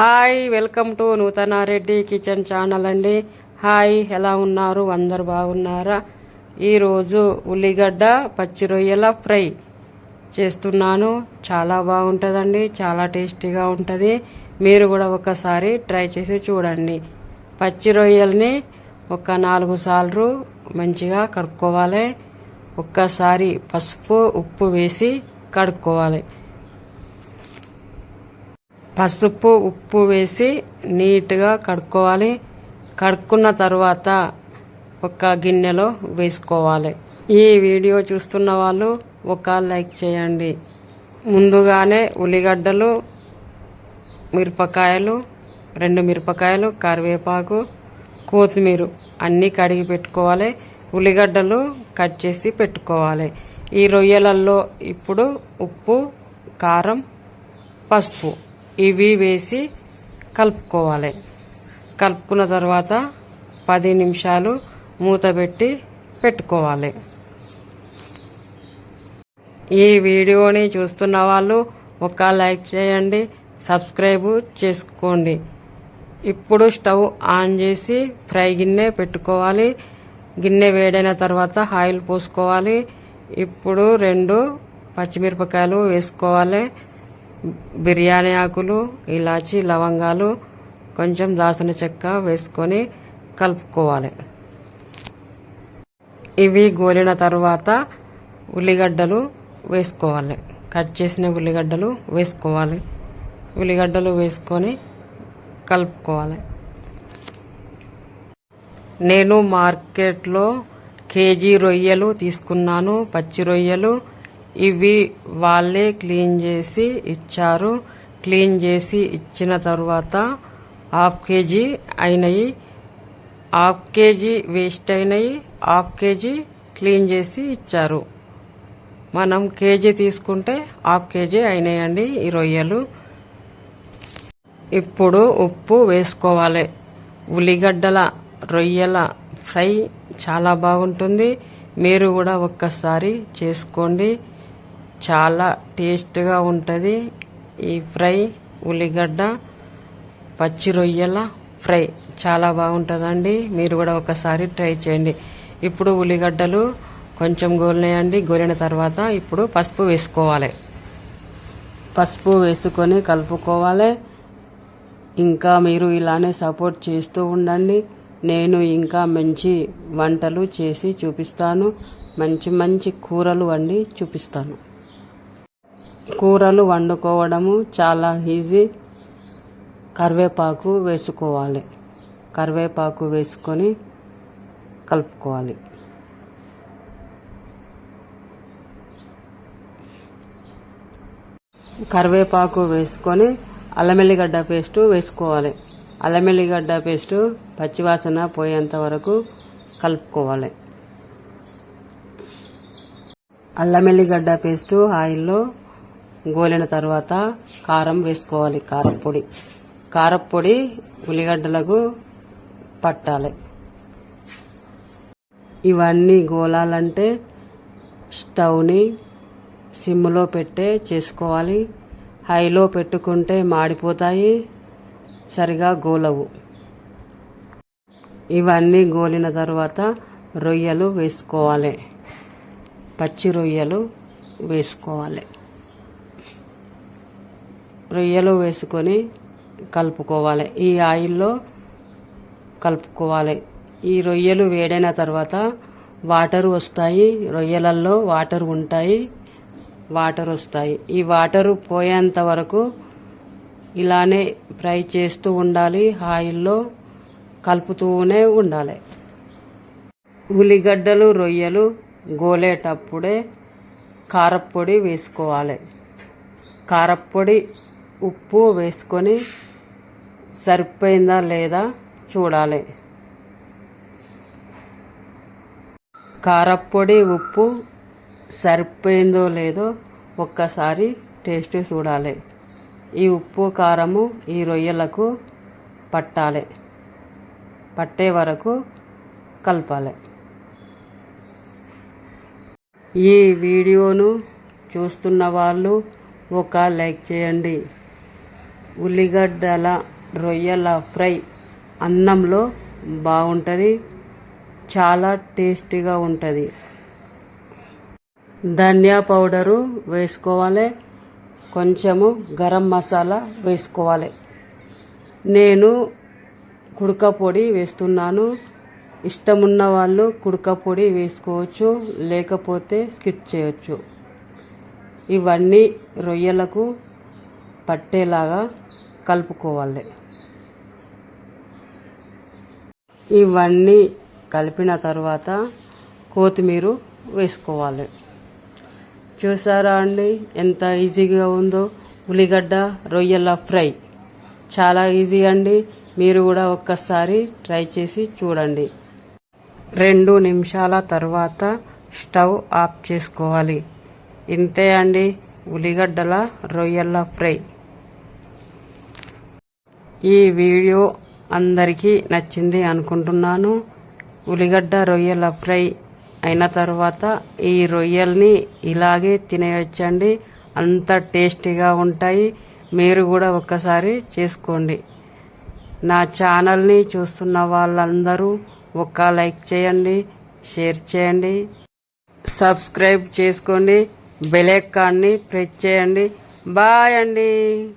Hi welcome to Nutana Reddy kitchen channel అండి. Hi ఎలా ఉన్నారు? అందరు బాగున్నారా? ఈరోజు ఉల్లిగడ్డ పచ్చి రొయ్యల ఫ్రై చేస్తున్నాను. చాలా బాగుంటుందండి చాలా టేస్టీగా ఉంటుంది. మీరు కూడా ఒకసారి ట్రై చేసి చూడండి. పచ్చి రొయ్యల్ని ఒక నాలుగు సార్లు మంచిగా కడుక్కోవాలి. ఒక్కసారి పసుపు ఉప్పు వేసి కడుక్కోవాలి. పసుపు ఉప్పు వేసి నీట్గా కడుక్కోవాలి. కడుక్కున్న తర్వాత ఒక గిన్నెలో వేసుకోవాలి. ఈ వీడియో చూస్తున్న వాళ్ళు ఒక లైక్ చేయండి. ముందుగానే ఉల్లిగడ్డలు మిరపకాయలు రెండు మిరపకాయలు కరివేపాకు కొత్తిమీర అన్నీ కడిగి పెట్టుకోవాలి. ఉల్లిగడ్డలు కట్ చేసి పెట్టుకోవాలి. ఈ రొయ్యలల్లో ఇప్పుడు ఉప్పు కారం పసుపు. ఇవి వేసి కలుపుకోవాలి. కలుపుకున్న తర్వాత పది నిమిషాలు మూత పెట్టి పెట్టుకోవాలి. ఈ వీడియోని చూస్తున్న వాళ్ళు ఒక లైక్ చేయండి సబ్స్క్రైబ్ చేసుకోండి. ఇప్పుడు స్టవ్ ఆన్ చేసి ఫ్రై గిన్నె పెట్టుకోవాలి. గిన్నె వేడైన తర్వాత ఆయిల్ పోసుకోవాలి. ఇప్పుడు రెండు పచ్చిమిరపకాయలు వేసుకోవాలి. బిర్యానీ ఆకులు ఇలాచి లవంగాలు కొంచెం దాసిన చెక్క వేసుకొని కలుపుకోవాలి. ఇవి గోలిన తర్వాత ఉల్లిగడ్డలు వేసుకోవాలి. కట్ చేసిన ఉల్లిగడ్డలు వేసుకోవాలి. ఉల్లిగడ్డలు వేసుకొని కలుపుకోవాలి. నేను మార్కెట్లో కేజీ రొయ్యలు తీసుకున్నాను పచ్చి రొయ్యలు ఇవి వాళ్ళే క్లీన్ చేసి ఇచ్చారు. క్లీన్ చేసి ఇచ్చిన తర్వాత హాఫ్ కేజీ అయినాయి. హాఫ్ కేజీ వేస్ట్ అయినాయి. హాఫ్ కేజీ క్లీన్ చేసి ఇచ్చారు. మనం కేజీ తీసుకుంటే హాఫ్ కేజీ అయినాయండి ఈ రొయ్యలు. ఇప్పుడు ఉప్పు వేసుకోవాలి. ఉల్లిగడ్డల రొయ్యల ఫ్రై చాలా బాగుంటుంది. మీరు కూడా ఒక్కసారి చేసుకోండి. చాలా టేస్ట్గా ఉంటుంది. ఈ ఫ్రై ఉల్లిగడ్డ పచ్చి రొయ్యల ఫ్రై చాలా బాగుంటుందండి. మీరు కూడా ఒకసారి ట్రై చేయండి. ఇప్పుడు ఉల్లిగడ్డలు కొంచెం గోలినాయండి. గోలిన తర్వాత ఇప్పుడు పసుపు వేసుకోవాలి. పసుపు వేసుకొని కలుపుకోవాలి. ఇంకా మీరు ఇలానే సపోర్ట్ చేస్తూ ఉండండి. నేను ఇంకా మంచి వంటలు చేసి చూపిస్తాను. మంచి మంచి కూరలు వండి చూపిస్తాను. కూరలు వండుకోవడము చాలా ఈజీ. కరివేపాకు వేసుకోవాలి. కరివేపాకు వేసుకొని కలుపుకోవాలి. కరివేపాకు వేసుకొని అల్లమెల్లిగడ్డ పేస్టు వేసుకోవాలి. అల్లమెల్లిగడ్డ పేస్టు పచ్చివాసన పోయేంత వరకు కలుపుకోవాలి. అల్లమెల్లిగడ్డ పేస్టు ఆయిల్లో గోలిన తర్వాత కారం వేసుకోవాలి కారపొడి కారపొడి ఉల్లిగడ్డలకు పట్టాలి. ఇవన్నీ గోలాలంటే స్టవ్ని సిమ్లో పెట్టే చేసుకోవాలి. హైలో పెట్టుకుంటే మాడిపోతాయి సరిగా గోలవు. ఇవన్నీ గోలిన తర్వాత రొయ్యలు వేసుకోవాలి. పచ్చి రొయ్యలు వేసుకోవాలి. రొయ్యలు వేసుకొని కలుపుకోవాలి. ఈ ఆయిల్లో కలుపుకోవాలి. ఈ రొయ్యలు వేడైన తర్వాత వాటర్ వస్తాయి. రొయ్యలల్లో వాటర్ ఉంటాయి. వాటర్ వస్తాయి. ఈ వాటర్ పోయేంత వరకు ఇలానే ఫ్రై చేస్తూ ఉండాలి. ఆయిల్లో కలుపుతూనే ఉండాలి. ఉల్లిగడ్డలు రొయ్యలు గోలేటప్పుడే కారప్పొడి వేసుకోవాలి. కారప్పొడి ఉప్పు వేసుకొని సరిపోయిందా లేదా చూడాలి. కారప్పొడి ఉప్పు సరిపోయిందో లేదో ఒక్కసారి టేస్ట్ చూడాలి. ఈ ఉప్పు కారము ఈ రొయ్యలకు పట్టాలి. పట్టే వరకు కలపాలి. ఈ వీడియోను చూస్తున్న వాళ్ళు ఒక లైక్ చేయండి. ఉల్లిగడ్డల రొయ్యల ఫ్రై అన్నంలో బాగుంటుంది చాలా టేస్టీగా ఉంటుంది. ధనియా పౌడరు వేసుకోవాలి కొంచెము గరం మసాలా వేసుకోవాలి. నేను కుడక పొడి వేస్తున్నాను. ఇష్టమున్న వాళ్ళు కుడక పొడి వేసుకోవచ్చు లేకపోతే స్కిట్ చేయొచ్చు. ఇవన్నీ రొయ్యలకు పట్టేలాగా కలుపుకోవాలి. ఇవన్నీ కలిపిన తర్వాత కొత్తిమీర వేసుకోవాలి. చూసారా అండి? ఎంత ఈజీగా ఉందో? ఉల్లిగడ్డ రొయ్యల ఫ్రై. చాలా ఈజీ అండి. మీరు కూడా ఒక్కసారి ట్రై చేసి చూడండి. రెండు నిమిషాల తర్వాత స్టవ్ ఆఫ్ చేసుకోవాలి. ఇంతే అండి. ఉల్లిగడ్డల రొయ్యల ఫ్రై. ఈ వీడియో అందరికీ నచ్చింది అనుకుంటున్నాను. ఉల్లిగడ్డ రొయ్యల ఫ్రై అయిన తర్వాత ఈ రొయ్యల్ని ఇలాగే తినేయచ్చండి. అంత టేస్టీగా ఉంటాయి. మీరు కూడా ఒక్కసారి చేసుకోండి. నా ఛానల్ని చూస్తున్న వాళ్ళందరూ ఒక లైక్ చేయండి షేర్ చేయండి సబ్స్క్రైబ్ చేసుకోండి బెల్ ప్రెస్ చేయండి. బాయ్ అండి.